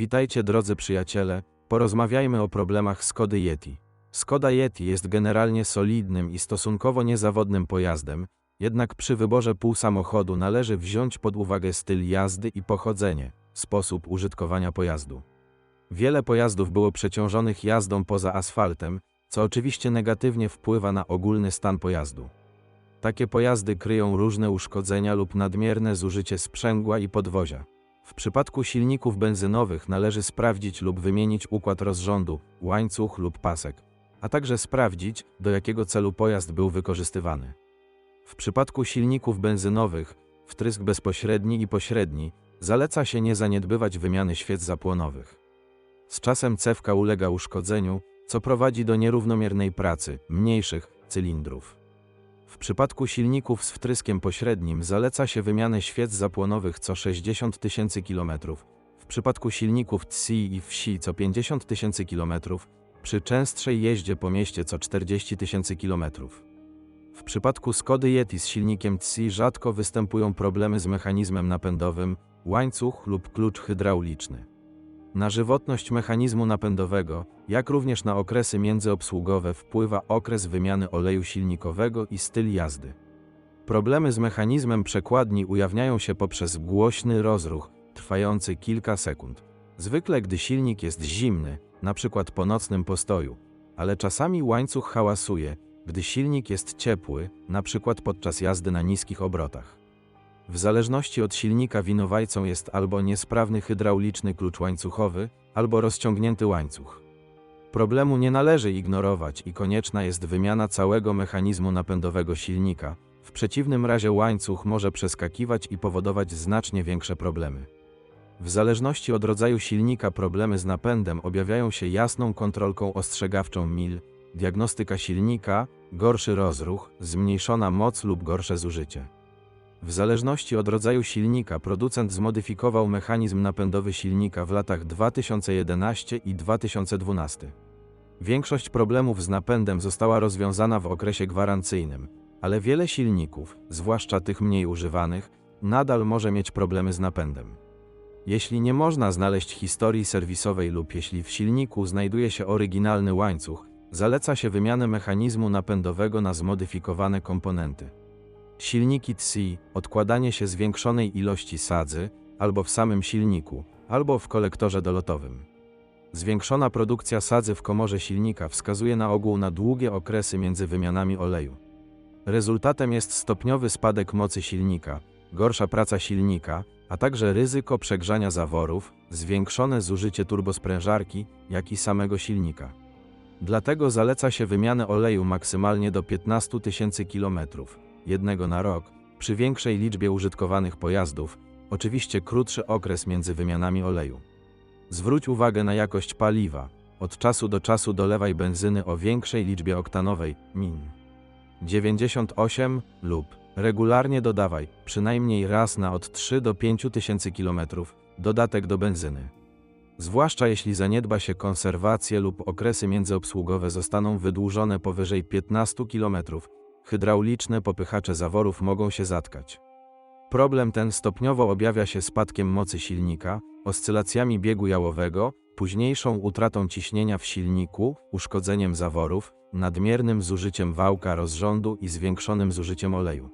Witajcie drodzy przyjaciele, porozmawiajmy o problemach Skody Yeti. Skoda Yeti jest generalnie solidnym i stosunkowo niezawodnym pojazdem, jednak przy wyborze półsamochodu należy wziąć pod uwagę styl jazdy i pochodzenie, sposób użytkowania pojazdu. Wiele pojazdów było przeciążonych jazdą poza asfaltem, co oczywiście negatywnie wpływa na ogólny stan pojazdu. Takie pojazdy kryją różne uszkodzenia lub nadmierne zużycie sprzęgła i podwozia. W przypadku silników benzynowych należy sprawdzić lub wymienić układ rozrządu, łańcuch lub pasek, a także sprawdzić, do jakiego celu pojazd był wykorzystywany. W przypadku silników benzynowych, wtrysk bezpośredni i pośredni, zaleca się nie zaniedbywać wymiany świec zapłonowych. Z czasem cewka ulega uszkodzeniu, co prowadzi do nierównomiernej pracy mniejszych cylindrów. W przypadku silników z wtryskiem pośrednim zaleca się wymianę świec zapłonowych co 60 tysięcy km, w przypadku silników TSI i wsi co 50 tysięcy km, przy częstszej jeździe po mieście co 40 tysięcy km. W przypadku Skody Yeti z silnikiem TSI rzadko występują problemy z mechanizmem napędowym, łańcuch lub klucz hydrauliczny. Na żywotność mechanizmu napędowego, jak również na okresy międzyobsługowe wpływa okres wymiany oleju silnikowego i styl jazdy. Problemy z mechanizmem przekładni ujawniają się poprzez głośny rozruch, trwający kilka sekund. Zwykle gdy silnik jest zimny, np. po nocnym postoju, ale czasami łańcuch hałasuje, gdy silnik jest ciepły, np. podczas jazdy na niskich obrotach. W zależności od silnika winowajcą jest albo niesprawny hydrauliczny klucz łańcuchowy, albo rozciągnięty łańcuch. Problemu nie należy ignorować i konieczna jest wymiana całego mechanizmu napędowego silnika, w przeciwnym razie łańcuch może przeskakiwać i powodować znacznie większe problemy. W zależności od rodzaju silnika problemy z napędem objawiają się jasną kontrolką ostrzegawczą mil, diagnostyka silnika, gorszy rozruch, zmniejszona moc lub gorsze zużycie. W zależności od rodzaju silnika producent zmodyfikował mechanizm napędowy silnika w latach 2011 i 2012. Większość problemów z napędem została rozwiązana w okresie gwarancyjnym, ale wiele silników, zwłaszcza tych mniej używanych, nadal może mieć problemy z napędem. Jeśli nie można znaleźć historii serwisowej lub jeśli w silniku znajduje się oryginalny łańcuch, zaleca się wymianę mechanizmu napędowego na zmodyfikowane komponenty. Silniki TSI, odkładanie się zwiększonej ilości sadzy, albo w samym silniku, albo w kolektorze dolotowym. Zwiększona produkcja sadzy w komorze silnika wskazuje na ogół na długie okresy między wymianami oleju. Rezultatem jest stopniowy spadek mocy silnika, gorsza praca silnika, a także ryzyko przegrzania zaworów, zwiększone zużycie turbosprężarki, jak i samego silnika. Dlatego zaleca się wymianę oleju maksymalnie do 15 tysięcy kilometrów jednego na rok, przy większej liczbie użytkowanych pojazdów, oczywiście krótszy okres między wymianami oleju. Zwróć uwagę na jakość paliwa. Od czasu do czasu dolewaj benzyny o większej liczbie oktanowej, min 98 lub regularnie dodawaj, przynajmniej raz na od 3 do 5 tysięcy kilometrów, dodatek do benzyny. Zwłaszcza jeśli zaniedba się konserwację lub okresy międzyobsługowe zostaną wydłużone powyżej 15 kilometrów, hydrauliczne popychacze zaworów mogą się zatkać. Problem ten stopniowo objawia się spadkiem mocy silnika, oscylacjami biegu jałowego, późniejszą utratą ciśnienia w silniku, uszkodzeniem zaworów, nadmiernym zużyciem wałka rozrządu i zwiększonym zużyciem oleju.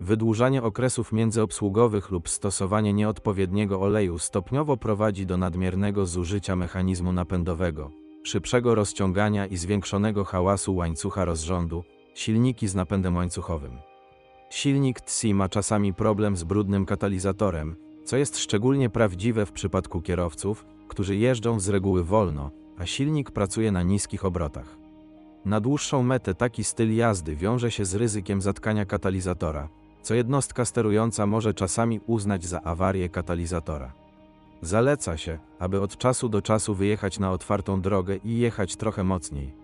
Wydłużanie okresów międzyobsługowych lub stosowanie nieodpowiedniego oleju stopniowo prowadzi do nadmiernego zużycia mechanizmu napędowego, szybszego rozciągania i zwiększonego hałasu łańcucha rozrządu, Silniki z napędem łańcuchowym. Silnik TSI ma czasami problem z brudnym katalizatorem, co jest szczególnie prawdziwe w przypadku kierowców, którzy jeżdżą z reguły wolno, a silnik pracuje na niskich obrotach. Na dłuższą metę taki styl jazdy wiąże się z ryzykiem zatkania katalizatora, co jednostka sterująca może czasami uznać za awarię katalizatora. Zaleca się, aby od czasu do czasu wyjechać na otwartą drogę i jechać trochę mocniej.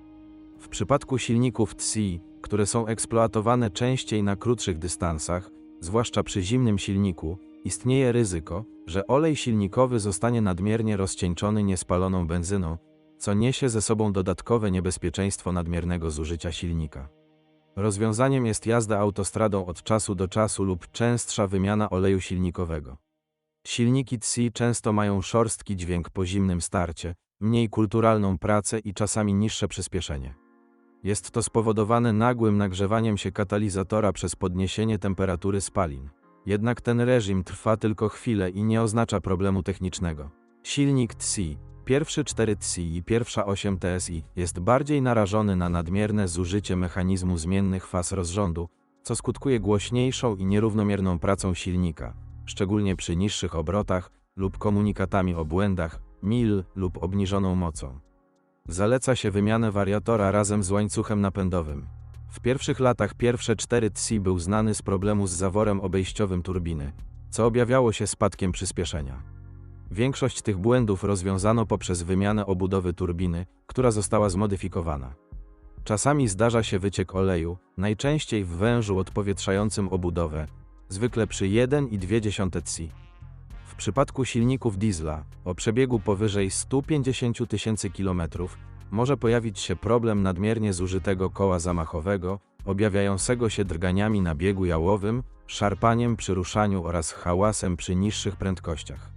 W przypadku silników TSI które są eksploatowane częściej na krótszych dystansach, zwłaszcza przy zimnym silniku, istnieje ryzyko, że olej silnikowy zostanie nadmiernie rozcieńczony niespaloną benzyną, co niesie ze sobą dodatkowe niebezpieczeństwo nadmiernego zużycia silnika. Rozwiązaniem jest jazda autostradą od czasu do czasu lub częstsza wymiana oleju silnikowego. Silniki TSI często mają szorstki dźwięk po zimnym starcie, mniej kulturalną pracę i czasami niższe przyspieszenie. Jest to spowodowane nagłym nagrzewaniem się katalizatora przez podniesienie temperatury spalin. Jednak ten reżim trwa tylko chwilę i nie oznacza problemu technicznego. Silnik TSI, pierwszy 4 TSI i pierwsza 8 TSI jest bardziej narażony na nadmierne zużycie mechanizmu zmiennych faz rozrządu, co skutkuje głośniejszą i nierównomierną pracą silnika, szczególnie przy niższych obrotach lub komunikatami o błędach, mil lub obniżoną mocą. Zaleca się wymianę wariatora razem z łańcuchem napędowym. W pierwszych latach pierwsze 4 TSI był znany z problemu z zaworem obejściowym turbiny, co objawiało się spadkiem przyspieszenia. Większość tych błędów rozwiązano poprzez wymianę obudowy turbiny, która została zmodyfikowana. Czasami zdarza się wyciek oleju, najczęściej w wężu odpowietrzającym obudowę, zwykle przy 1,2 TSI. Przypadku silników diesla o przebiegu powyżej 150 tysięcy km może pojawić się problem nadmiernie zużytego koła zamachowego, objawiającego się drganiami na biegu jałowym, szarpaniem przy ruszaniu oraz hałasem przy niższych prędkościach.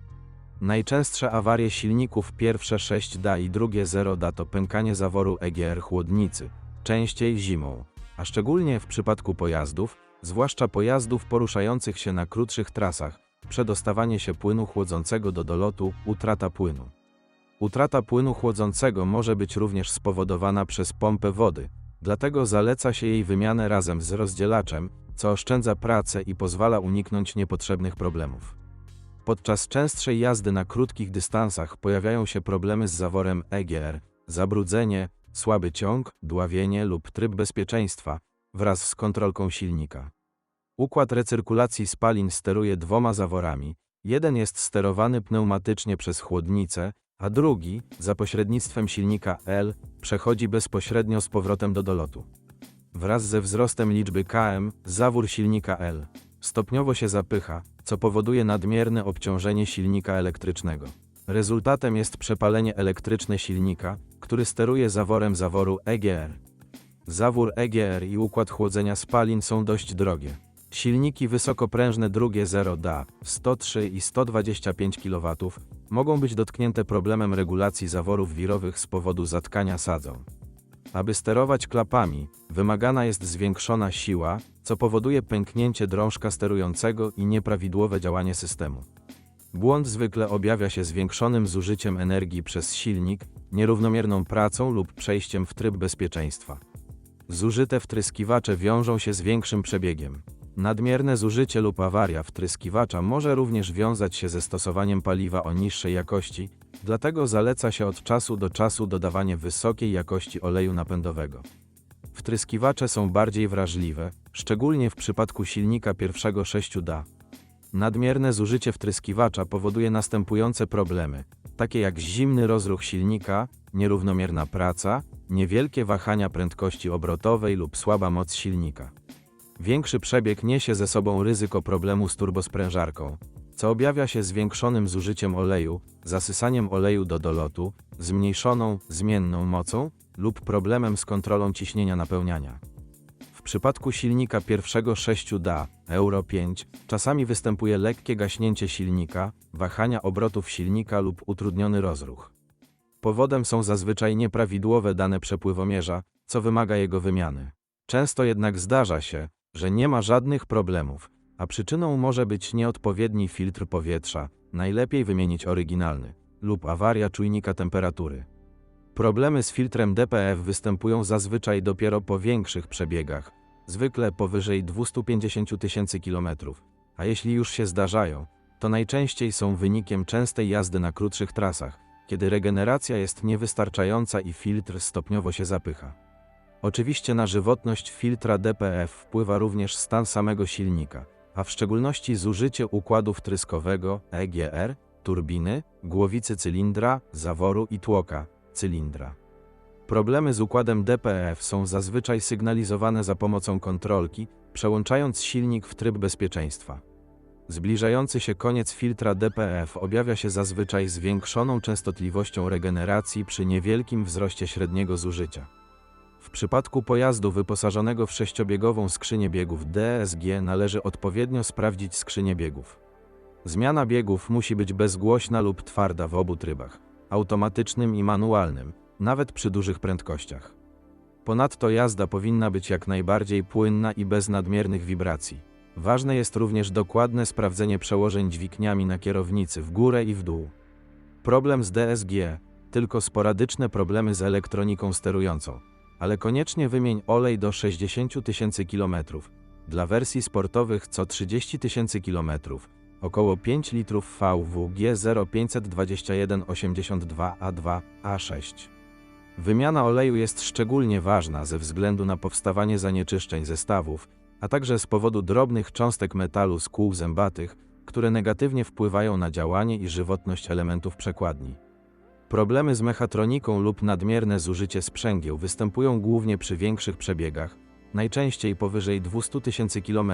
Najczęstsze awarie silników pierwsze 6 DA i drugie 0 DA to pękanie zaworu EGR chłodnicy, częściej zimą, a szczególnie w przypadku pojazdów, zwłaszcza pojazdów poruszających się na krótszych trasach, przedostawanie się płynu chłodzącego do dolotu, utrata płynu. Utrata płynu chłodzącego może być również spowodowana przez pompę wody, dlatego zaleca się jej wymianę razem z rozdzielaczem, co oszczędza pracę i pozwala uniknąć niepotrzebnych problemów. Podczas częstszej jazdy na krótkich dystansach pojawiają się problemy z zaworem EGR, zabrudzenie, słaby ciąg, dławienie lub tryb bezpieczeństwa wraz z kontrolką silnika. Układ recyrkulacji spalin steruje dwoma zaworami. Jeden jest sterowany pneumatycznie przez chłodnicę, a drugi, za pośrednictwem silnika L, przechodzi bezpośrednio z powrotem do dolotu. Wraz ze wzrostem liczby km, zawór silnika L stopniowo się zapycha, co powoduje nadmierne obciążenie silnika elektrycznego. Rezultatem jest przepalenie elektryczne silnika, który steruje zaworem zaworu EGR. Zawór EGR i układ chłodzenia spalin są dość drogie. Silniki wysokoprężne drugie 0 DA 103 i 125 kW mogą być dotknięte problemem regulacji zaworów wirowych z powodu zatkania sadzą. Aby sterować klapami, wymagana jest zwiększona siła, co powoduje pęknięcie drążka sterującego i nieprawidłowe działanie systemu. Błąd zwykle objawia się zwiększonym zużyciem energii przez silnik, nierównomierną pracą lub przejściem w tryb bezpieczeństwa. Zużyte wtryskiwacze wiążą się z większym przebiegiem. Nadmierne zużycie lub awaria wtryskiwacza może również wiązać się ze stosowaniem paliwa o niższej jakości, dlatego zaleca się od czasu do czasu dodawanie wysokiej jakości oleju napędowego. Wtryskiwacze są bardziej wrażliwe, szczególnie w przypadku silnika pierwszego 6DA. Nadmierne zużycie wtryskiwacza powoduje następujące problemy, takie jak zimny rozruch silnika, nierównomierna praca, niewielkie wahania prędkości obrotowej lub słaba moc silnika. Większy przebieg niesie ze sobą ryzyko problemu z turbosprężarką, co objawia się zwiększonym zużyciem oleju, zasysaniem oleju do dolotu, zmniejszoną, zmienną mocą lub problemem z kontrolą ciśnienia napełniania. W przypadku silnika pierwszego 6DA Euro 5 czasami występuje lekkie gaśnięcie silnika, wahania obrotów silnika lub utrudniony rozruch. Powodem są zazwyczaj nieprawidłowe dane przepływomierza, co wymaga jego wymiany. Często jednak zdarza się, że nie ma żadnych problemów, a przyczyną może być nieodpowiedni filtr powietrza, najlepiej wymienić oryginalny, lub awaria czujnika temperatury. Problemy z filtrem DPF występują zazwyczaj dopiero po większych przebiegach, zwykle powyżej 250 tysięcy kilometrów, a jeśli już się zdarzają, to najczęściej są wynikiem częstej jazdy na krótszych trasach, kiedy regeneracja jest niewystarczająca i filtr stopniowo się zapycha. Oczywiście na żywotność filtra DPF wpływa również stan samego silnika, a w szczególności zużycie układu wtryskowego EGR, turbiny, głowicy cylindra, zaworu i tłoka cylindra. Problemy z układem DPF są zazwyczaj sygnalizowane za pomocą kontrolki, przełączając silnik w tryb bezpieczeństwa. Zbliżający się koniec filtra DPF objawia się zazwyczaj zwiększoną częstotliwością regeneracji przy niewielkim wzroście średniego zużycia. W przypadku pojazdu wyposażonego w sześciobiegową skrzynię biegów DSG należy odpowiednio sprawdzić skrzynię biegów. Zmiana biegów musi być bezgłośna lub twarda w obu trybach, automatycznym i manualnym, nawet przy dużych prędkościach. Ponadto jazda powinna być jak najbardziej płynna i bez nadmiernych wibracji. Ważne jest również dokładne sprawdzenie przełożeń dźwigniami na kierownicy w górę i w dół. Problem z DSG, tylko sporadyczne problemy z elektroniką sterującą, ale koniecznie wymień olej do 60 tysięcy kilometrów. Dla wersji sportowych co 30 tysięcy kilometrów, około 5 litrów VWG 052182A2, A6. Wymiana oleju jest szczególnie ważna ze względu na powstawanie zanieczyszczeń zestawów, a także z powodu drobnych cząstek metalu z kół zębatych, które negatywnie wpływają na działanie i żywotność elementów przekładni. Problemy z mechatroniką lub nadmierne zużycie sprzęgieł występują głównie przy większych przebiegach, najczęściej powyżej 200 tysięcy km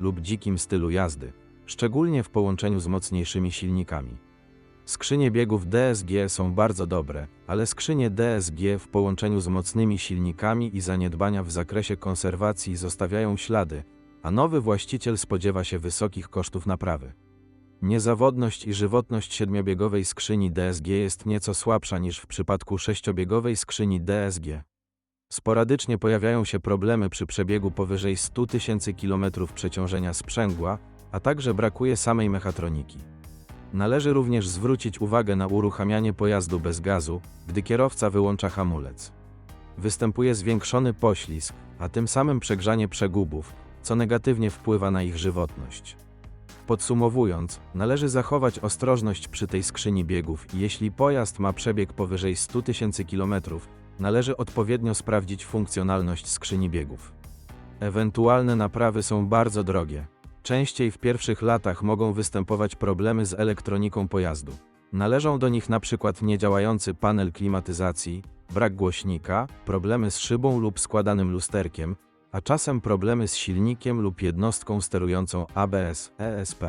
lub dzikim stylu jazdy, szczególnie w połączeniu z mocniejszymi silnikami. Skrzynie biegów DSG są bardzo dobre, ale skrzynie DSG w połączeniu z mocnymi silnikami i zaniedbania w zakresie konserwacji zostawiają ślady, a nowy właściciel spodziewa się wysokich kosztów naprawy. Niezawodność i żywotność siedmiobiegowej skrzyni DSG jest nieco słabsza niż w przypadku sześciobiegowej skrzyni DSG. Sporadycznie pojawiają się problemy przy przebiegu powyżej 100 tysięcy km przeciążenia sprzęgła, a także brakuje samej mechatroniki. Należy również zwrócić uwagę na uruchamianie pojazdu bez gazu, gdy kierowca wyłącza hamulec. Występuje zwiększony poślizg, a tym samym przegrzanie przegubów, co negatywnie wpływa na ich żywotność. Podsumowując, należy zachować ostrożność przy tej skrzyni biegów jeśli pojazd ma przebieg powyżej 100 tysięcy km, należy odpowiednio sprawdzić funkcjonalność skrzyni biegów. Ewentualne naprawy są bardzo drogie. Częściej w pierwszych latach mogą występować problemy z elektroniką pojazdu. Należą do nich np. niedziałający panel klimatyzacji, brak głośnika, problemy z szybą lub składanym lusterkiem, a czasem problemy z silnikiem lub jednostką sterującą ABS, ESP.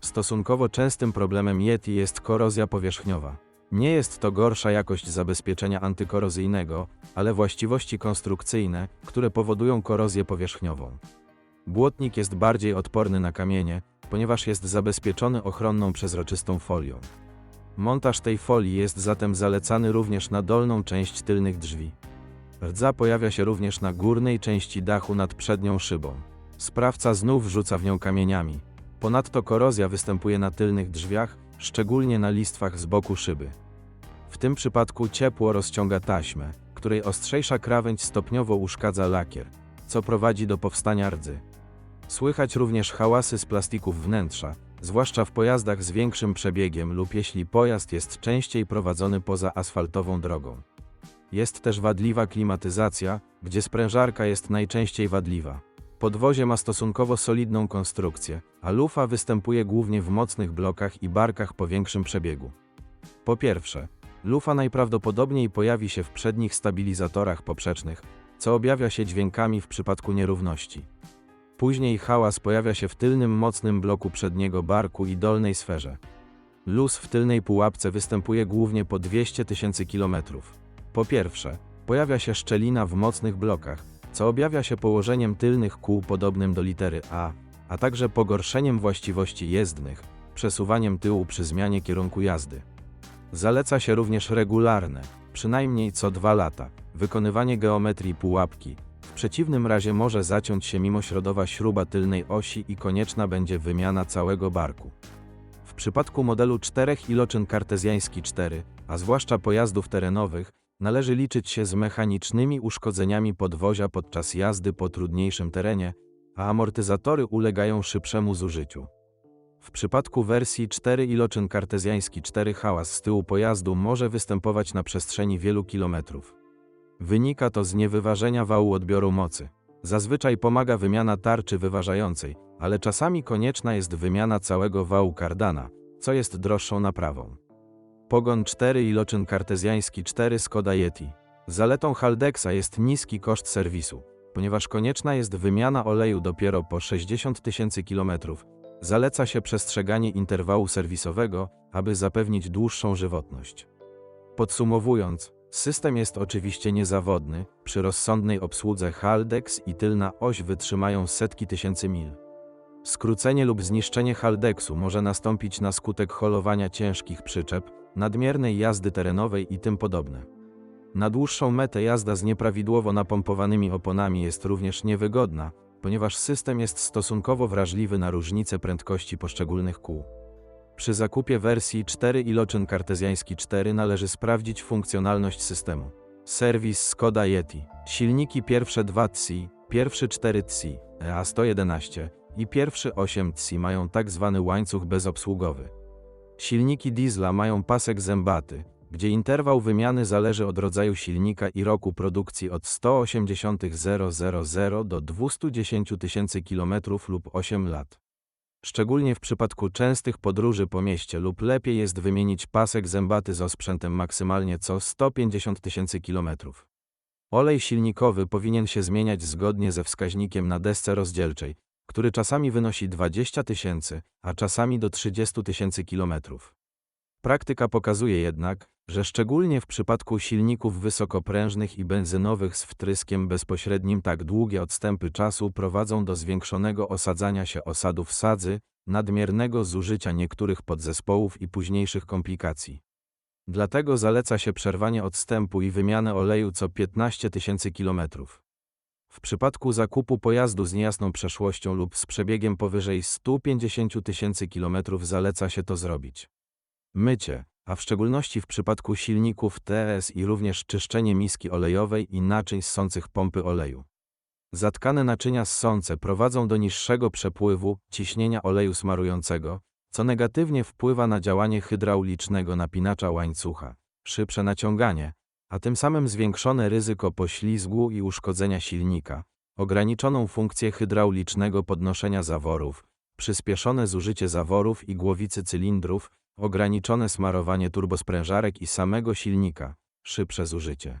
Stosunkowo częstym problemem Yeti jest korozja powierzchniowa. Nie jest to gorsza jakość zabezpieczenia antykorozyjnego, ale właściwości konstrukcyjne, które powodują korozję powierzchniową. Błotnik jest bardziej odporny na kamienie, ponieważ jest zabezpieczony ochronną przezroczystą folią. Montaż tej folii jest zatem zalecany również na dolną część tylnych drzwi. Rdza pojawia się również na górnej części dachu nad przednią szybą. Sprawca znów rzuca w nią kamieniami. Ponadto korozja występuje na tylnych drzwiach, szczególnie na listwach z boku szyby. W tym przypadku ciepło rozciąga taśmę, której ostrzejsza krawędź stopniowo uszkadza lakier, co prowadzi do powstania rdzy. Słychać również hałasy z plastików wnętrza, zwłaszcza w pojazdach z większym przebiegiem lub jeśli pojazd jest częściej prowadzony poza asfaltową drogą. Jest też wadliwa klimatyzacja, gdzie sprężarka jest najczęściej wadliwa. Podwozie ma stosunkowo solidną konstrukcję, a lufa występuje głównie w mocnych blokach i barkach po większym przebiegu. Po pierwsze, lufa najprawdopodobniej pojawi się w przednich stabilizatorach poprzecznych, co objawia się dźwiękami w przypadku nierówności. Później hałas pojawia się w tylnym mocnym bloku przedniego barku i dolnej sferze. Luz w tylnej pułapce występuje głównie po 200 tysięcy kilometrów. Po pierwsze, pojawia się szczelina w mocnych blokach, co objawia się położeniem tylnych kół podobnym do litery A, a także pogorszeniem właściwości jezdnych, przesuwaniem tyłu przy zmianie kierunku jazdy. Zaleca się również regularne, przynajmniej co dwa lata, wykonywanie geometrii pułapki, w przeciwnym razie może zaciąć się mimośrodowa śruba tylnej osi i konieczna będzie wymiana całego barku. W przypadku modelu czterech iloczyn kartezjański 4, a zwłaszcza pojazdów terenowych, należy liczyć się z mechanicznymi uszkodzeniami podwozia podczas jazdy po trudniejszym terenie, a amortyzatory ulegają szybszemu zużyciu. W przypadku wersji 4 iloczyn kartezjański 4 hałas z tyłu pojazdu może występować na przestrzeni wielu kilometrów. Wynika to z niewyważenia wału odbioru mocy. Zazwyczaj pomaga wymiana tarczy wyważającej, ale czasami konieczna jest wymiana całego wału kardana, co jest droższą naprawą. Pogon 4 iloczyn kartezjański 4 Skoda Yeti. Zaletą Haldexa jest niski koszt serwisu, ponieważ konieczna jest wymiana oleju dopiero po 60 tysięcy kilometrów. Zaleca się przestrzeganie interwału serwisowego, aby zapewnić dłuższą żywotność. Podsumowując, system jest oczywiście niezawodny, przy rozsądnej obsłudze Haldex i tylna oś wytrzymają setki tysięcy mil. Skrócenie lub zniszczenie haldeksu może nastąpić na skutek holowania ciężkich przyczep, nadmiernej jazdy terenowej i tym podobne. Na dłuższą metę jazda z nieprawidłowo napompowanymi oponami jest również niewygodna, ponieważ system jest stosunkowo wrażliwy na różnice prędkości poszczególnych kół. Przy zakupie wersji 4 i loczyn kartezjański 4 należy sprawdzić funkcjonalność systemu. Serwis Skoda Yeti. Silniki pierwsze 2 TSI, pierwszy 4 TSI, EA111 i pierwszy 8 TSI mają tak zwany łańcuch bezobsługowy. Silniki diesla mają pasek zębaty, gdzie interwał wymiany zależy od rodzaju silnika i roku produkcji od 180 000 do 210 000 km lub 8 lat. Szczególnie w przypadku częstych podróży po mieście lub lepiej jest wymienić pasek zębaty z osprzętem maksymalnie co 150 tysięcy km. Olej silnikowy powinien się zmieniać zgodnie ze wskaźnikiem na desce rozdzielczej, który czasami wynosi 20 tysięcy, a czasami do 30 tysięcy kilometrów. Praktyka pokazuje jednak, że szczególnie w przypadku silników wysokoprężnych i benzynowych z wtryskiem bezpośrednim tak długie odstępy czasu prowadzą do zwiększonego osadzania się osadów sadzy, nadmiernego zużycia niektórych podzespołów i późniejszych komplikacji. Dlatego zaleca się przerwanie odstępu i wymianę oleju co 15 tysięcy kilometrów. W przypadku zakupu pojazdu z niejasną przeszłością lub z przebiegiem powyżej 150 tysięcy kilometrów zaleca się to zrobić. Mycie, a w szczególności w przypadku silników TS i również czyszczenie miski olejowej i naczyń ssących pompy oleju. Zatkane naczynia ssące prowadzą do niższego przepływu, ciśnienia oleju smarującego, co negatywnie wpływa na działanie hydraulicznego napinacza łańcucha, szybsze naciąganie, a tym samym zwiększone ryzyko poślizgu i uszkodzenia silnika, ograniczoną funkcję hydraulicznego podnoszenia zaworów, przyspieszone zużycie zaworów i głowicy cylindrów, ograniczone smarowanie turbosprężarek i samego silnika, szybsze zużycie.